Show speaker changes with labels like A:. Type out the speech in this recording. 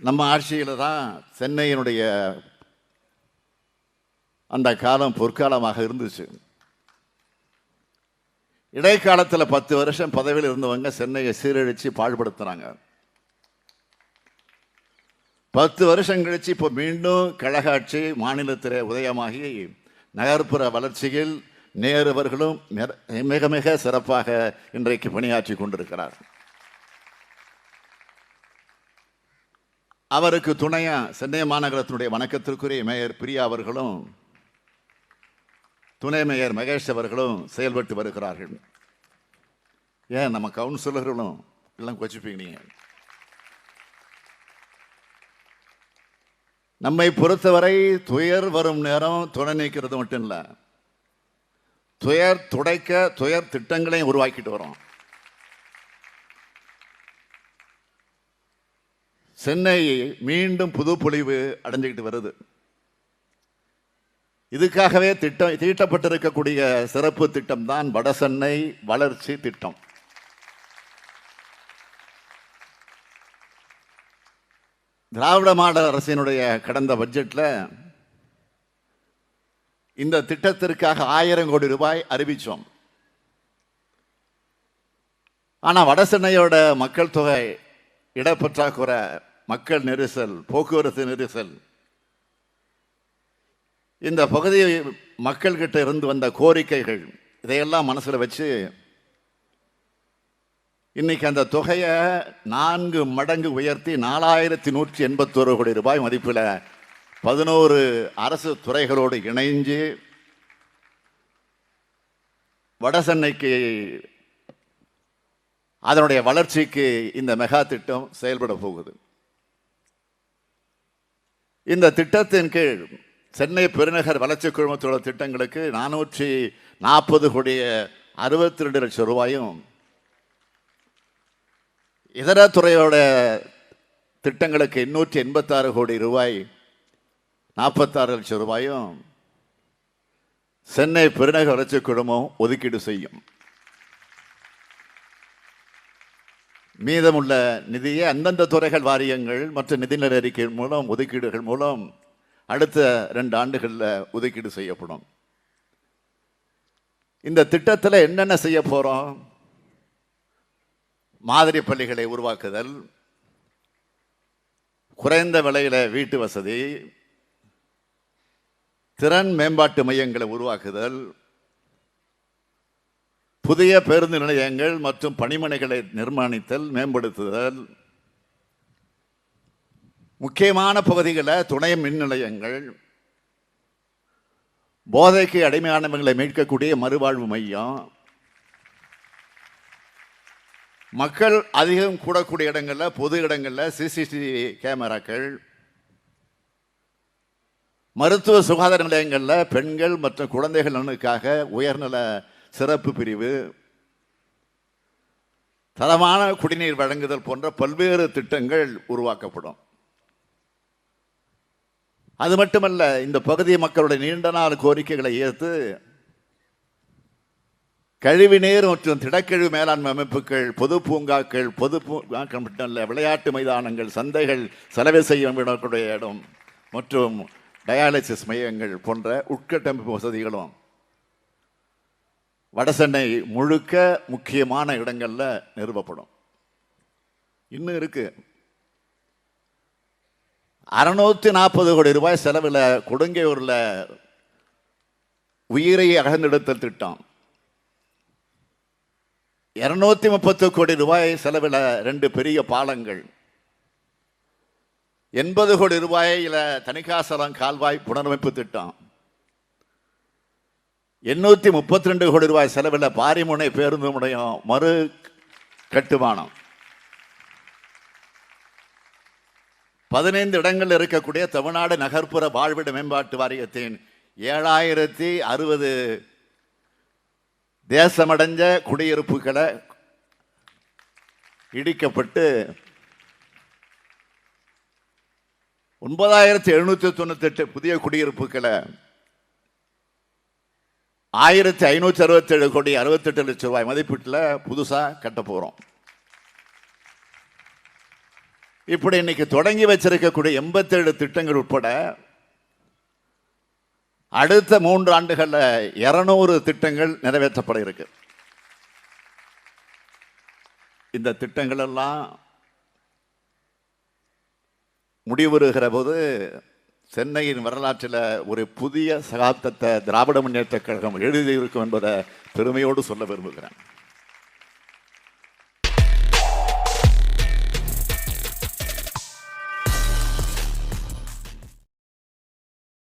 A: நம்ம ஆட்சியில் தான் சென்னையினுடைய அந்த காலம் பொற்காலமாக இருந்துச்சு. இடைக்காலத்தில் பத்து வருஷம் பதவியில் இருந்தவங்க சென்னையை சீரழித்து பாழ்படுத்துனாங்க பத்து வருஷம் கழிச்சு இப்போ மீண்டும் கழக ஆட்சி மாநிலத்தில் உதயமாகி நகர்ப்புற வளர்ச்சியில் நேருவர்களும் மிக- மிக மிக சிறப்பாக இன்றைக்கு பணியாற்றி கொண்டிருக்கிறார் அவருக்கு துணையா சென்னை மாநகரத்தினுடைய வணக்கத்திற்குரிய மேயர் பிரியா அவர்களும் துணை மேயர் மகேஷ் அவர்களும் செயல்பட்டு வருகிறார்கள். ஏன் நம்ம கவுன்சிலர்களும் எல்லாம் கொச்சிப்பீங்க நீங்கள் நம்மை பொறுத்தவரை துயர் வரும் நேரம் துணை நீக்கிறது மட்டும் இல்லை துயர் துடைக்க துயர் திட்டங்களையும் உருவாக்கிட்டு வரோம். சென்னை மீண்டும் புதுப்பொழிவு அடைஞ்சுக்கிட்டு வருது. இதுக்காகவே திட்டம் தீட்டப்பட்டிருக்கக்கூடிய சிறப்பு திட்டம் தான் வடசென்னை வளர்ச்சி திட்டம். திராவிட மாடல் அரசினுடைய கடந்த பட்ஜெட்டில் இந்த திட்டத்திற்காக ஆயிரம் கோடி ரூபாய் அறிவித்தோம் ஆனால் வடசென்னையோட மக்கள் தொகை இடப்பற்றாக்குறை மக்கள் நெரிசல் போக்குவரத்து நெரிசல். இந்த பகுதி மக்கள்கிட்ட இருந்து வந்த கோரிக்கைகள் இதையெல்லாம் மனசில் வச்சு இன்னைக்கு அந்த தொகையை நான்கு மடங்கு உயர்த்தி நாலாயிரத்தி நூற்றி எண்பத்தோரு கோடி ரூபாய் மதிப்பில் பதினோரு அரசு துறைகளோடு இணைஞ்சு வடசென்னைக்கு அதனுடைய வளர்ச்சிக்கு இந்த மெகா திட்டம் செயல்பட போகுது. இந்த திட்டத்தின் கீழ் சென்னை பெருநகர் வளர்ச்சி குழுமத்தோட திட்டங்களுக்கு நானூற்றி நாற்பது கோடி அறுபத்தி ரெண்டு லட்சம் ரூபாயும் இதர துறையோட திட்டங்களுக்கு எண்ணூற்றி எண்பத்தாறு கோடி ரூபாய் நாற்பத்தாறு லட்சம் ரூபாயும் சென்னை பெருநகர் வளர்ச்சி குழுமம் ஒதுக்கீடு செய்யும். மீதமுள்ள நிதியை அந்தந்த துறைகள் வாரியங்கள் மற்றும் நிதிநிலை அறிக்கை மூலம் ஒதுக்கீடுகள் மூலம் அடுத்த ரெண்டு ஆண்டுகளில் ஒதுக்கீடு செய்யப்படும். இந்த திட்டத்தில் என்னென்ன செய்ய போகிறோம் மாதிரி பள்ளிகளை உருவாக்குதல் குறைந்த விலையில் வீட்டு வசதி திறன் மேம்பாட்டு மையங்களை உருவாக்குதல் புதிய பேருந்து நிலையங்கள் மற்றும் பணிமனைகளை நிர்மாணித்தல் மேம்படுத்துதல். முக்கியமான பகுதிகளில் துணை மின் நிலையங்கள். போதைக்கு அடிமையானவங்களை மீட்கக்கூடிய மறுவாழ்வு மையம். மக்கள் அதிகம் கூடக்கூடிய இடங்களில் பொது இடங்களில் சிசிடிவி கேமராக்கள். மருத்துவ சுகாதார நிலையங்களில் பெண்கள் மற்றும் குழந்தைகள் நலனுக்காக உயர்நல சிறப்பு பிரிவு தரமான குடிநீர் வழங்குதல் போன்ற பல்வேறு திட்டங்கள் உருவாக்கப்படும். அது மட்டுமல்ல இந்த பகுதி மக்களுடைய நீண்ட நாள் கோரிக்கைகளை ஏற்று கழிவுநீர் மற்றும் திடக்கழிவு மேலாண்மை அமைப்புகள் பொது பூங்காக்கள் பொது பூங்காக்கள் மட்டும் விளையாட்டு மைதானங்கள் சந்தைகள் செலவு செய்யும் விடக்கூடிய இடம் மற்றும் டயாலிசிஸ் மையங்கள் போன்ற உட்கட்டமைப்பு வசதிகளும் வடசென்னை முழுக்க முக்கியமான இடங்களில் நிறுவப்படும். இன்னும் இருக்கு. அறுநூத்தி நாற்பது கோடி ரூபாய் செலவில் கொடுங்கையூரில் உயிரை அகழ்ந்தெடுத்தல் திட்டம். இருநூத்தி முப்பத்து கோடி ரூபாய் செலவில் ரெண்டு பெரிய பாலங்கள். எண்பது கோடி ரூபாயில தணிகாசலம் கால்வாய் புனரமைப்பு திட்டம். எண்ணூற்றி முப்பத்தி ரெண்டு கோடி ரூபாய் செலவில் பாரிமுனை பேருந்து முனையம் மறு கட்டுமானம். பதினைந்து இடங்கள் இருக்கக்கூடிய தமிழ்நாடு நகர்ப்புற வாழ்விட மேம்பாட்டு வாரியத்தின் ஏழாயிரத்தி அறுபது தேசமடைஞ்ச குடியிருப்புகளை இடிக்கப்பட்டு ஒன்பதாயிரத்தி எழுநூற்றி தொண்ணூத்தெட்டு புதிய குடியிருப்புகளை ஆயிரத்தி ஐநூற்றி அறுபத்தேழு கோடி அறுபத்தெட்டு லட்சம் ரூபாய் மதிப்பீட்டில் புதுசாக கட்ட போகிறோம் இப்படி இன்னைக்கு தொடங்கி வச்சிருக்கக்கூடிய எண்பத்தேழு திட்டங்கள் உட்பட அடுத்த மூன்று ஆண்டுகளில் இரநூறு திட்டங்கள் நிறைவேற்றப்பட இருக்கு இந்த திட்டங்கள் எல்லாம் முடிவுறுகிற போது சென்னையின் வரலாற்றில் ஒரு புதிய சகாப்தத்தை திராவிட முன்னேற்ற கழகம் எழுதியிருக்கும் என்பதை பெருமையோடு சொல்ல விரும்புகிறேன்.